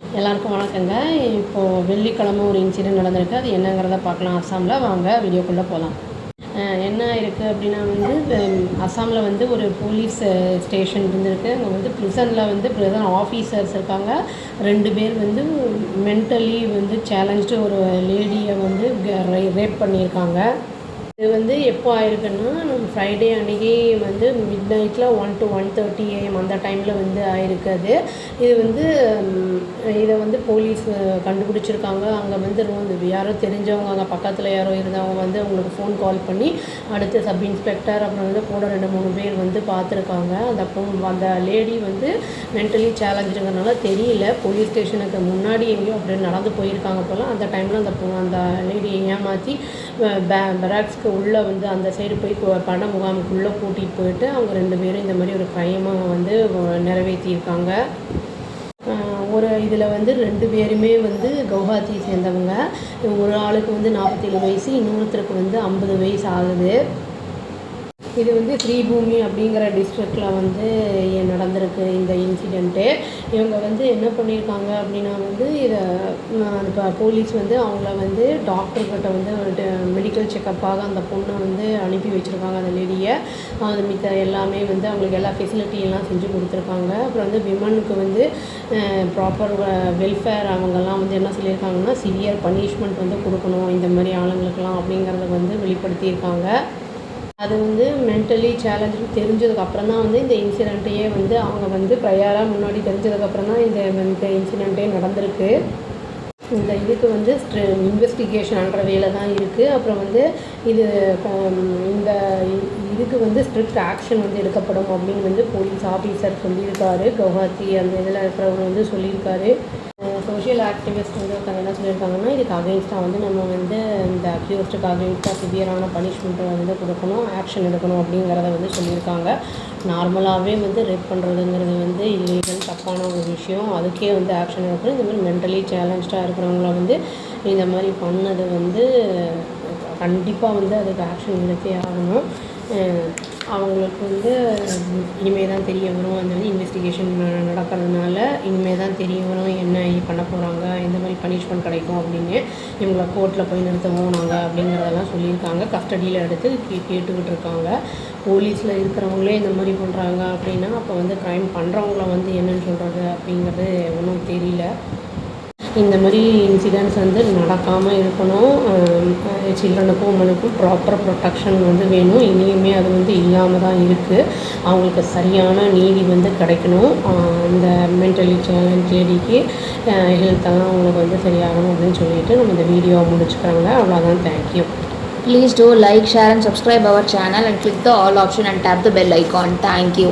எல்லாருக்கும் வணக்கங்க. இப்போது வெள்ளிக்கிழமை ஒரு இன்சிடென்ட் நடந்திருக்கு. அது என்னங்கிறத பார்க்கலாம். அஸ்ஸாமில் வாங்க வீடியோக்குள்ளே போகலாம் என்ன இருக்குது அப்படின்னா வந்து அஸ்ஸாமில் வந்து ஒரு போலீஸ் ஸ்டேஷன் இருந்திருக்கு. அங்கே வந்து ப்ரிசனில் வந்து ப்ரிசன் ஆஃபீஸர்ஸ் இருக்காங்க. ரெண்டு பேர் வந்து மென்டலி வந்து சேலஞ்சு ஒரு லேடியை வந்து ரேப் பண்ணியிருக்காங்க. இது வந்து எப்போ ஆயிருக்குன்னா ஃப்ரைடே அன்றைக்கி வந்து மிட் நைட்டில் one to one thirty AM அந்த டைமில் வந்து ஆயிருக்கு அது இது வந்து இதை வந்து போலீஸ் கண்டுபிடிச்சிருக்காங்க. அங்கே வந்து ரொம்ப யாரோ தெரிஞ்சவங்க அங்கே பக்கத்தில் யாரோ இருந்தவங்க வந்து அவங்களுக்கு ஃபோன் கால் பண்ணி அடுத்து சப் இன்ஸ்பெக்டர் அப்புறம் வந்து கூட ரெண்டு மூணு பேர் வந்து பார்த்துருக்காங்க அந்த பொண் அந்த லேடி வந்து மென்டலி சேலஞ்சுங்கிறனால தெரியல. போலீஸ் ஸ்டேஷனுக்கு முன்னாடி எங்கேயோ அப்படியே நடந்து போயிருக்காங்க போல். அந்த டைமில் அந்த அந்த லேடியை ஏமாற்றி பெராக்ஸ்க்கு உள்ளே வந்து அந்த சைடு போய் பண முகாமுக்குள்ளே கூட்டிகிட்டு போயிட்டு அவங்க ரெண்டு பேரும் இந்த மாதிரி ஒரு க்ரைமை வந்து நிறைவேற்றியிருக்காங்க ஒரு இதில் வந்து ரெண்டு பேருமே வந்து கவுஹாத்தியை சேர்ந்தவங்க. ஒரு ஆளுக்கு வந்து நாற்பத்தேழு வயசு இன்னொருத்தருக்கு வந்து ஐம்பது வயசு ஆகுது. இது வந்து ஸ்ரீபூமி அப்படிங்கிற டிஸ்ட்ரிக்டில் வந்து நடந்திருக்கு இந்த இன்சிடெண்ட்டு இவங்க வந்து என்ன பண்ணியிருக்காங்க அப்படின்னா வந்து இதை இப்போ போலீஸ் வந்து அவங்கள வந்து டாக்டர்கிட்ட வந்து மெடிக்கல் செக்கப்பாக அந்த பொண்ணை வந்து அனுப்பி வச்சுருக்காங்க அந்த லேடியை அது மித்த எல்லாமே வந்து அவங்களுக்கு எல்லா ஃபெசிலிட்டியெல்லாம் செஞ்சு கொடுத்துருக்காங்க. அப்புறம் வந்து விமனுக்கு வந்து ப்ராப்பர் வெல்ஃபேர் அவங்கெல்லாம் வந்து என்ன சொல்லியிருக்காங்கன்னா சிவியர் பனிஷ்மெண்ட் வந்து கொடுக்கணும் இந்த மாதிரி ஆளுங்களுக்கெல்லாம் அப்படிங்கிறத வந்து வெளிப்படுத்தியிருக்காங்க. அது வந்து மென்டலி சேலஞ்சு தெரிஞ்சதுக்கப்புறம் தான் வந்து இந்த இன்சிடெண்ட்டையே வந்து அவங்க வந்து ப்ரையராக முன்னாடி தெரிஞ்சதுக்கப்புறம் தான் இந்த இந்த இன்சிடெண்ட்டே நடந்திருக்கு. இந்த இதுக்கு வந்து இன்வெஸ்டிகேஷன்ற வேலை தான் இருக்குது அப்புறம் வந்து இது இந்த இதுக்கு வந்து ஸ்ட்ரிக்ட் ஆக்ஷன் வந்து எடுக்கப்படும் அப்படின்னு வந்து போலீஸ் ஆஃபீஸர் சொல்லியிருக்காரு. கவுஹாத்தி அந்த இதில் இருக்கிறவங்க வந்து சொல்லியிருக்காரு. சோஷியல் ஆக்டிவிஸ்ட் வந்து ஒருத்தவங்க என்ன சொல்லியிருக்காங்கன்னா இதுக்கு அகெயின்ஸ்டாக வந்து நம்ம வந்து இந்த அக்யூஸ்டுக்கு அகெயின்ஸ்டாக சிவியரான பனிஷ்மெண்ட்டை வந்து கொடுக்கணும் ஆக்ஷன் எடுக்கணும் அப்படிங்கிறத வந்து சொல்லியிருக்காங்க. நார்மலாகவே வந்து ரேப் பண்ணுறதுங்கிறது வந்து இல்லீகல் தப்பான ஒரு விஷயம். அதுக்கே வந்து ஆக்ஷன் எடுக்கணும். இந்த மாதிரி மென்டலி சேலஞ்சாக இருக்கிறவங்கள வந்து இந்த மாதிரி பண்ணது வந்து கண்டிப்பாக வந்து அதுக்கு ஆக்ஷன் எடுத்தே ஆகணும். அவங்களுக்கு வந்து இனிமேல் தான் தெரிய வரும். அந்த மாதிரி இன்வெஸ்டிகேஷன் நடக்கிறதுனால இனிமேல் தான் தெரிய வரும். என்ன பண்ண போகிறாங்க எந்த மாதிரி பனிஷ்மெண்ட் கிடைக்கும் அப்படின்னு இவங்களை கோர்ட்டில் போய் நிறுத்தவும் நாங்கள் அப்படிங்கிறதெல்லாம் சொல்லியிருக்காங்க. கஸ்டடியில் எடுத்து கே கேட்டுக்கிட்டு இருக்காங்க போலீஸில் இருக்கிறவங்களே இந்த மாதிரி பண்ணுறாங்க அப்படின்னா அப்போ வந்து க்ரைம் பண்ணுறவங்கள வந்து என்னென்னு சொல்கிறது அப்படிங்கிறது ஒன்றும் தெரியல. இந்த மாதிரி இன்சிடென்ட்ஸ் வந்து நடக்காமல் இருக்கணும். சில்ட்ரனுக்கும் உமனுக்கும் ப்ராப்பர் ப்ரொடெக்ஷன் வந்து வேணும். இனியுமே அது வந்து இல்லாமல் தான் இருக்குது அவங்களுக்கு சரியான நீதி வந்து கிடைக்கணும். இந்த மென்டலி சேலஞ்ச் லேடிக்கு ஹெல்த்தெல்லாம் அவங்களுக்கு வந்து சரியாகணும் அப்படின்னு சொல்லிட்டு நம்ம இந்த வீடியோவை முடிச்சுக்கிறாங்க அவ்வளோதான் thank you Please do like, share and subscribe our channel and click the all option and tap the bell icon. Thank you.